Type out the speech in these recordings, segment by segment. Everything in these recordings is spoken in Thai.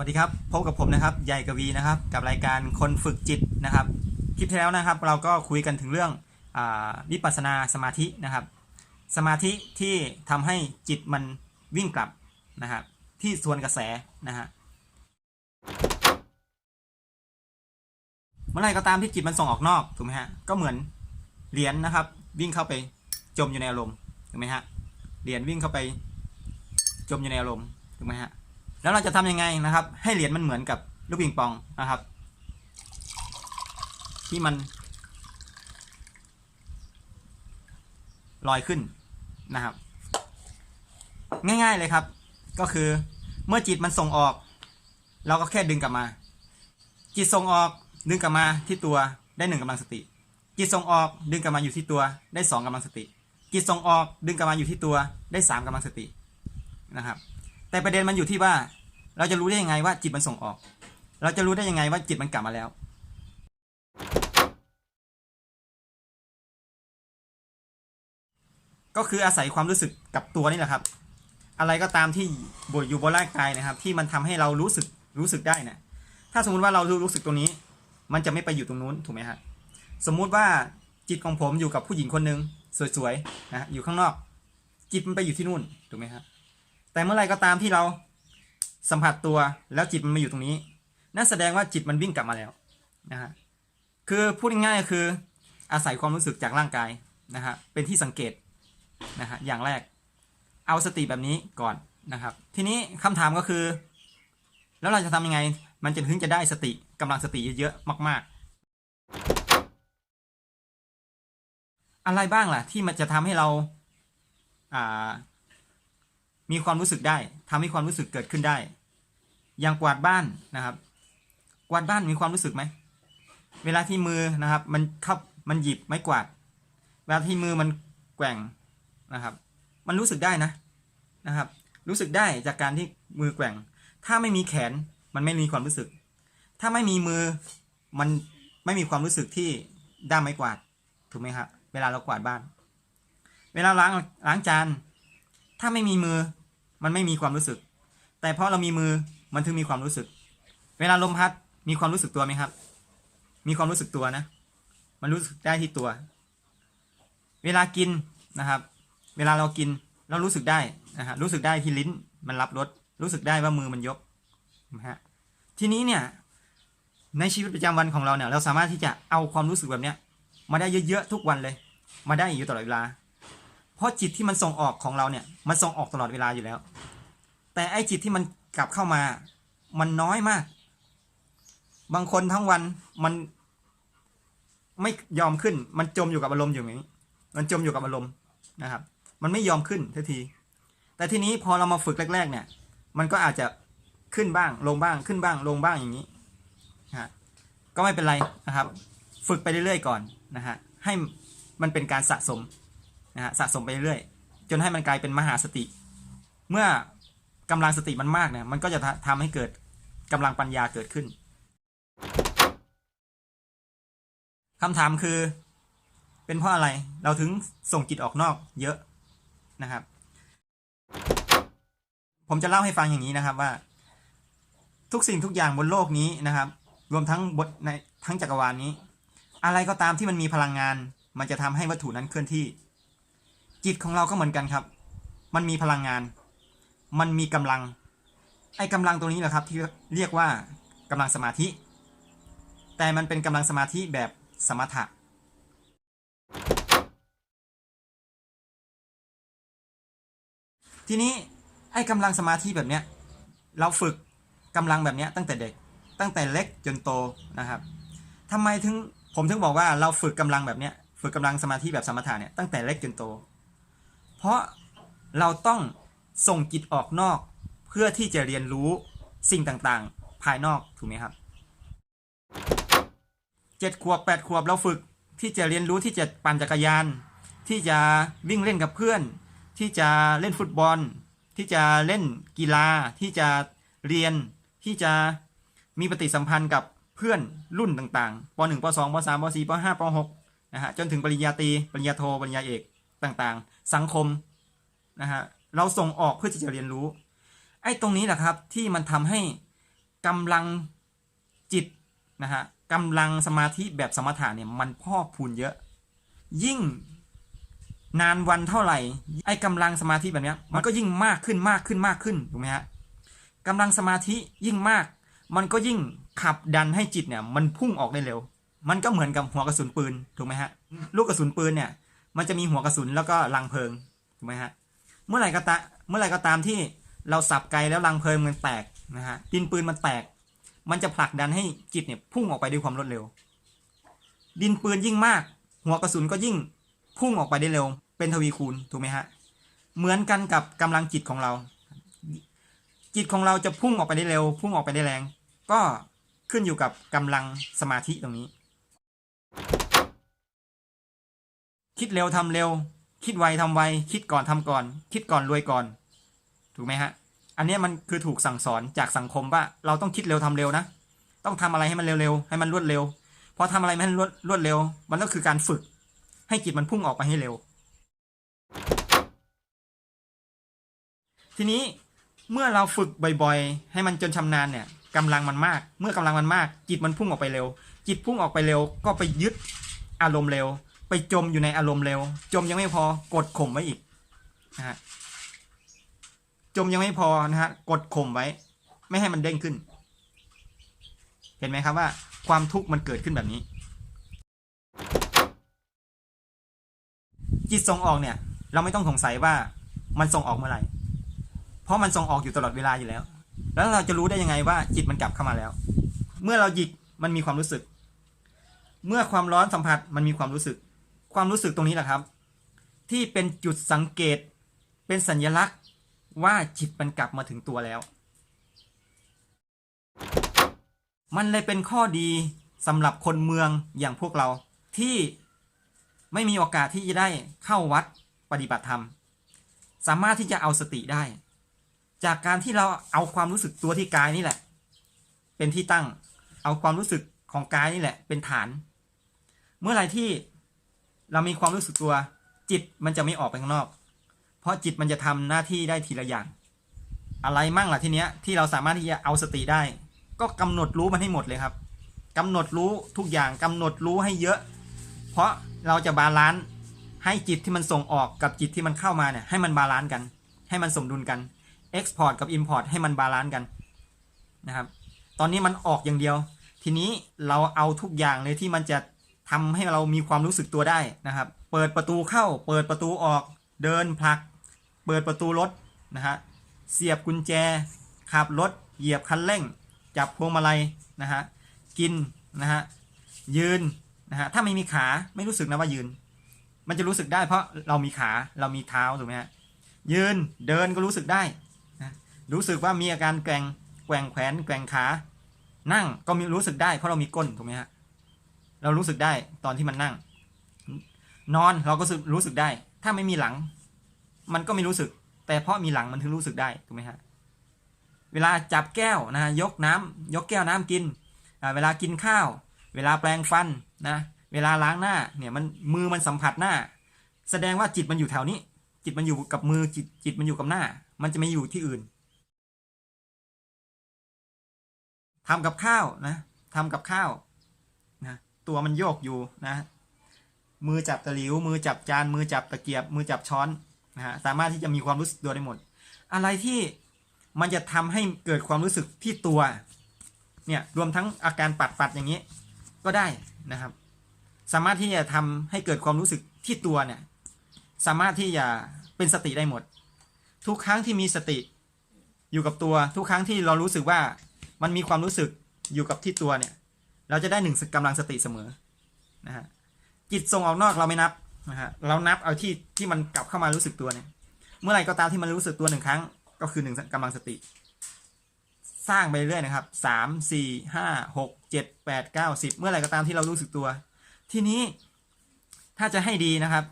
วัสดีครับพบกับผมนะครับใหญ่กวีนะครับกับรายการคนฝึกจิตนะครับคลิปที่แล้วนะครับ เราก็คุยกันถึงเรื่องอาวิปัสสนาสมาธินะครับ สมาธิที่ทำให้จิตมันวิ่งกลับนะครับที่ส่วนกระแสนะฮะเมื่อไรก็ตามที่จิตมันส่งออกนอกถูกไหมฮะก็เหมือนเหรียญนะครับ วิ่งเข้าไปจมอยู่ในอารมณ์ถูกไหมฮะเหรียญวิ่งเข้าไปจมอยู่ในอารมณ์ถูกไหมฮะ แล้วเราจะทำยังไงนะครับ ให้เหรียญมันเหมือนกับลูกปิงปองนะครับ ที่มันลอยขึ้นนะครับ ง่ายๆเลยครับ ก็คือเมื่อจิตมันส่งออก เราก็แค่ดึงกลับมา จิตส่งออกดึงกลับมาที่ตัวได้หนึ่งกำลังสติ จิตส่งออกดึงกลับมาอยู่ที่ตัวได้สองกำลังสติ จิตส่งออกดึงกลับมาอยู่ที่ตัวได้สามกำลังสตินะครับ แต่ประเด็นมันอยู่ที่ว่า เราจะรู้ได้ยังไงว่าจิตมันส่งออก เราจะรู้ได้ยังไงว่าจิตมันกลับมาแล้วก็คืออาศัยความรู้สึกกับตัวนี่แหละครับ อะไรก็ตามที่บวอยู่บนร่างกายนะครับ ที่มันทำให้เรารู้สึกรู้สึกได้นะถ้าสมมุติว่าเรารู้สึกตรงนี้ มันจะไม่ไปอยู่ตรงนู้นถูกไหมฮะสมมุติว่าจิตของผมอยู่กับผู้หญิงคนหนึ่งสวยๆนะอยู่ข้างนอก จิตมันไปอยู่ที่นู่นถูกไหมครับ แต่เมื่อไรก็ตามที่เราสัมผัสตัวแล้วจิตมันมาอยู่ตรงนี้ นั่นแสดงว่าจิตมันวิ่งกลับมาแล้วนะฮะคือพูดง่ายๆคืออาศัยความรู้สึกจากร่างกายนะฮะเป็นที่สังเกตนะฮะอย่างแรกเอาสติแบบนี้ก่อนนะครับ ทีนี้คำถามก็คือ แล้วเราจะทำยังไง มันจะถึงจะได้สติกำลังสติเยอะๆมาก ๆ อะไรบ้างล่ะที่มันจะทำให้เราอ่า มีความรู้สึกได้ทำให้ความรู้สึกเกิดขึ้นได้ อย่างกวาดบ้านนะครับ กวาดบ้านมีความรู้สึกไหม เวลาที่มือนะครับ มันเข้ามันหยิบไม้กวาด เวลาที่มือมันแกว่งนะครับ มันรู้สึกได้นะนะครับ รู้สึกได้จากการที่มือแกว่ง ถ้าไม่มีแขนมันไม่มีความรู้สึก ถ้าไม่มีมือมันไม่มีความรู้สึกที่ด้ามไม้กวาดถูกไหมครับเวลาเรากวาดบ้าน เวลาล้างล้างจานถ้าไม่มีมือ มันไม่มีความรู้สึก แต่เพราะเรามีมือมันถึงมีความรู้สึก เวลาลมพัดมีความรู้สึกตัวไหมครับ มีความรู้สึกตัวนะ มันรู้สึกได้ที่ตัว เวลากินนะครับ เวลาเรากินเรารู้สึกได้นะฮะรู้สึกได้ที่ลิ้นมันรับรสรู้สึกได้ว่ามือมันยกนะฮะทีนี้เนี่ยในชีวิตประจำวันของเราเนี่ยเราสามารถที่จะเอาความรู้สึกแบบเนี้ยมาได้เยอะๆทุกวันเลย มาได้อยู่ตลอดเวลา เพราะจิตที่มันส่งออกของเราเนี่ย มันส่งออกตลอดเวลาอยู่แล้ว แต่ไอ้จิตที่มันกลับเข้ามา มันน้อยมาก บางคนทั้งวันมันไม่ยอมขึ้น มันจมอยู่กับอารมณ์อยู่อย่างนี้ มันจมอยู่กับอารมณ์นะครับ มันไม่ยอมขึ้นทันที แต่ทีนี้พอเรามาฝึกแรก ๆ เนี่ย มันก็อาจจะขึ้นบ้าง ลงบ้าง ขึ้นบ้าง ลงบ้างอย่างนี้นะฮะก็ไม่เป็นไรนะครับ ฝึกไปเรื่อยๆก่อนนะฮะ ให้มันเป็นการสะสม นะฮะสะสมไปเรื่อยๆจนให้มันกลายเป็นมหาสติ เมื่อกำลังสติมันมากเนี่ยมันก็จะทำให้เกิดกำลังปัญญาเกิดขึ้นคำถามคือ เป็นเพราะอะไรเราถึงส่งจิตออกนอกเยอะนะครับ ผมจะเล่าให้ฟังอย่างนี้นะครับว่า ทุกสิ่งทุกอย่างบนโลกนี้นะครับ รวมทั้งบทในทั้งจักรวาลนี้ อะไรก็ตามที่มันมีพลังงาน มันจะทำให้วัตถุนั้นเคลื่อนที่ จิตของเราก็เหมือนกันครับ มันมีพลังงาน มันมีกำลัง ไอ้กำลังตรงนี้แหละครับที่เรียกว่ากำลังสมาธิ แต่มันเป็นกำลังสมาธิแบบสมถะทีนี้ไอ้กำลังสมาธิแบบเนี้ยเราฝึกกำลังแบบเนี้ยตั้งแต่เด็กตั้งแต่เล็กจนโตนะครับทำไมถึงผมถึงบอกว่าเราฝึกกำลังแบบเนี้ยฝึกกำลังสมาธิแบบสมถะเนี่ยตั้งแต่เล็กจนโต เพราะเราต้องส่งจิตออกนอก เพื่อที่จะเรียนรู้สิ่งต่างๆ ภายนอกถูกไหมครับเจ็ดขวบแปดขวบเราฝึกที่จะเรียนรู้ที่จะปั่นจักรยาน ที่จะวิ่งเล่นกับเพื่อน ที่จะเล่นฟุตบอล ที่จะเล่นกีฬา ที่จะเรียนที่จะมีปฏิสัมพันธ์กับเพื่อนรุ่นต่างๆป .1 ป .2 ป .3 ป .4 ป .5 ป .6 นะฮะจนถึงปริญญาตรีปริญญาโทปริญญาเอก ต่างๆ สังคมนะฮะเราส่งออกเพื่อที่จะเรียนรู้ ไอ้ตรงนี้แหละครับที่มันทำให้กำลังจิตนะฮะกำลังสมาธิแบบสมถะเนี่ยมันพอกพูนเยอะ ยิ่งนานวันเท่าไหร่ ไอ้กำลังสมาธิแบบนี้มันก็ยิ่งมากขึ้นมากขึ้นมากขึ้นถูกไหมฮะกำลังสมาธิยิ่งมาก มันก็ยิ่งขับดันให้จิตเนี่ย มันพุ่งออกได้เร็ว มันก็เหมือนกับหัวกระสุนปืนถูกไหมฮะลูกกระสุนปืนเนี่ย มันจะมีหัวกระสุนแล้วก็รังเพลิงถูกไหมฮะเมื่อไหร่ก็ตาเมื่อไหร่ก็ตามที่เราสับไกลแล้วรังเพลิงมันแตกนะฮะดินปืนมันแตก มันจะผลักดันให้จิตเนี่ยพุ่งออกไปด้วยความรวดเร็ว ดินปืนยิ่งมาก หัวกระสุนก็ยิ่งพุ่งออกไปได้เร็ว เป็นทวีคูณถูกไหมฮะเหมือนกันกับกำลังจิตของเรา จิตของเราจะพุ่งออกไปได้เร็ว พุ่งออกไปได้แรง ก็ขึ้นอยู่กับกำลังสมาธิตรงนี้ คิดเร็วทำเร็ว คิดไวทำไว คิดก่อนทำก่อน คิดก่อนรวยก่อน ถูกไหมฮะ อันนี้มันคือถูกสั่งสอนจากสังคมว่าเราต้องคิดเร็วทำเร็วนะ ต้องทำอะไรให้มันเร็วๆ ให้มันรวดเร็ว พอทำอะไรให้มันรวดรวดเร็ว มันก็คือการฝึก ให้จิตมันพุ่งออกไปให้เร็ว ทีนี้เมื่อเราฝึกบ่อยๆ ให้มันจนชำนาญเนี่ยกำลังมันมาก เมื่อกำลังมันมาก จิตมันพุ่งออกไปเร็ว จิตพุ่งออกไปเร็ว ก็ไปยึดอารมณ์เร็ว ไปจมอยู่ในอารมณ์เร็ว จมยังไม่พอกดข่มไว้อีกนะฮะจมยังไม่พอนะฮะกดข่มไว้ ไม่ให้มันเด้งขึ้น เห็นไหมครับว่า ความทุกข์มันเกิดขึ้นแบบนี้ จิตส่งออกเนี่ย เราไม่ต้องสงสัยว่ามันส่งออกเมื่อไหร่เพราะมันส่งออกอยู่ตลอดเวลาอยู่แล้ว แล้วเราจะรู้ได้ยังไงว่าจิตมันกลับเข้ามาแล้ว เมื่อเราหยิกมันมีความรู้สึก เมื่อความร้อนสัมผัสมันมีความรู้สึก ความรู้สึกตรงนี้แหละครับ ที่เป็นจุดสังเกตเป็นสัญลักษณ์ว่าจิตมันกลับมาถึงตัวแล้ว มันเลยเป็นข้อดีสำหรับคนเมืองอย่างพวกเราที่ไม่มีโอกาสที่จะได้เข้าวัดปฏิบัติธรรม สามารถที่จะเอาสติได้ จากการที่เราเอาความรู้สึกตัวที่กายนี่แหละ เป็นที่ตั้งเอาความรู้สึกของกายนี่แหละ เป็นฐาน เมื่อไรที่ เรามีความรู้สึกตัว จิตมันจะไม่ออกไปข้างนอก เพราะจิตมันจะทำหน้าที่ได้ทีละอย่าง อะไรมั่งล่ะทีเนี้ยที่เราสามารถที่จะเอาสติได้ ก็กำหนดรู้มันให้หมดเลยครับกำหนดรู้ทุกอย่างกำหนดรู้ให้เยอะ เพราะเราจะบาลานซ์ให้จิตที่มันส่งออกกับจิตที่มันเข้ามาเนี่ยให้มันบาลานซ์กัน ให้มันสมดุลกัน Export กับ Import ให้มันบาลานซ์กันนะครับ ตอนนี้มันออกอย่างเดียว ทีนี้เราเอาทุกอย่างเลยที่มันจะ ทำให้เรามีความรู้สึกตัวได้นะครับ เปิดประตูเข้า เปิดประตูออก เดินผลัก เปิดประตูรถนะฮะ เสียบกุญแจ ขับรถ เหยียบคันเร่ง จับพวงมาลัยนะฮะ กินนะฮะ ยืนนะฮะ ถ้าไม่มีขาไม่รู้สึกนะว่ายืน มันจะรู้สึกได้เพราะเรามีขา เรามีเท้าถูกไหมฮะ ยืน เดินก็รู้สึกได้นะรู้สึกว่ามีอาการแกว่ง แกว่งแขน แกว่งขา นั่งก็มีรู้สึกได้เพราะเรามีก้นถูกไหมฮะ เรารู้สึกได้ตอนที่มันนั่ง นอนเราก็รู้สึกได้ ถ้าไม่มีหลัง มันก็ไม่รู้สึก แต่เพราะมีหลังมันถึงรู้สึกได้ถูกไหมฮะเวลาจับแก้วนะยกน้ำยกแก้วน้ำกิน เวลากินข้าว เวลาแปรงฟันนะเวลาล้างหน้าเนี่ยมันมือมันสัมผัสหน้า แสดงว่าจิตมันอยู่แถวนี้ จิตมันอยู่กับมือจิตจิตมันอยู่กับหน้า มันจะไม่อยู่ที่อื่นทำกับข้าวนะทำกับข้าว ตัวมันโยกอยู่นะ มือจับตะหลิว มือจับจาน มือจับตะเกียบ มือจับช้อนนะฮะสามารถที่จะมีความรู้สึกตัวได้หมด อะไรที่มันจะทำให้เกิดความรู้สึกที่ตัวเนี่ยรวมทั้งอาการปัดปัดๆอย่างนี้ก็ได้นะครับ สามารถที่จะทำให้เกิดความรู้สึกที่ตัวเนี่ยสามารถที่จะเป็นสติได้หมด ทุกครั้งที่มีสติอยู่กับตัว ทุกครั้งที่เรารู้สึกว่ามันมีความรู้สึกอยู่กับที่ตัวเนี่ย เราจะได้หนึ่งกำลังสติเสมอนะฮะจิตส่งออกนอกเราไม่นับนะฮะเรานับเอาที่ที่มันกลับเข้ามารู้สึกตัวเนี่ย เมื่อไหร่ก็ตามที่มันรู้สึกตัวหนึ่งครั้ง ก็คือหนึ่งกำลังสติ สร้างไปเรื่อยนะครับสามสี่ห้าหกเจ็ดแปดเก้าสิบเมื่อไหร่ก็ตามที่เรารู้สึกตัว ทีนี้ถ้าจะให้ดีนะครับ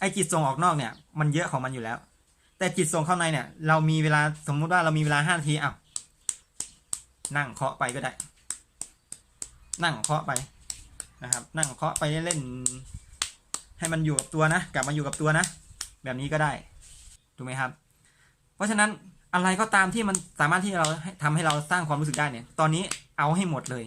ไอ้จิตส่งออกนอกเนี่ย มันเยอะของมันอยู่แล้ว แต่จิตส่งเข้าในเนี่ย เรามีเวลาสมมุติว่าเรามีเวลาห้านาทีอ้าวนั่งเคาะไปก็ได้ นั่งเคาะไปนะครับ นั่งเคาะไปเล่นๆให้มันอยู่กับตัวนะ กลับมาอยู่กับตัวนะ แบบนี้ก็ได้ถูกไหมครับ เพราะฉะนั้นอะไรก็ตามที่มันสามารถที่เราให้ทำให้เราสร้างความรู้สึกได้เนี่ย ตอนนี้เอาให้หมดเลย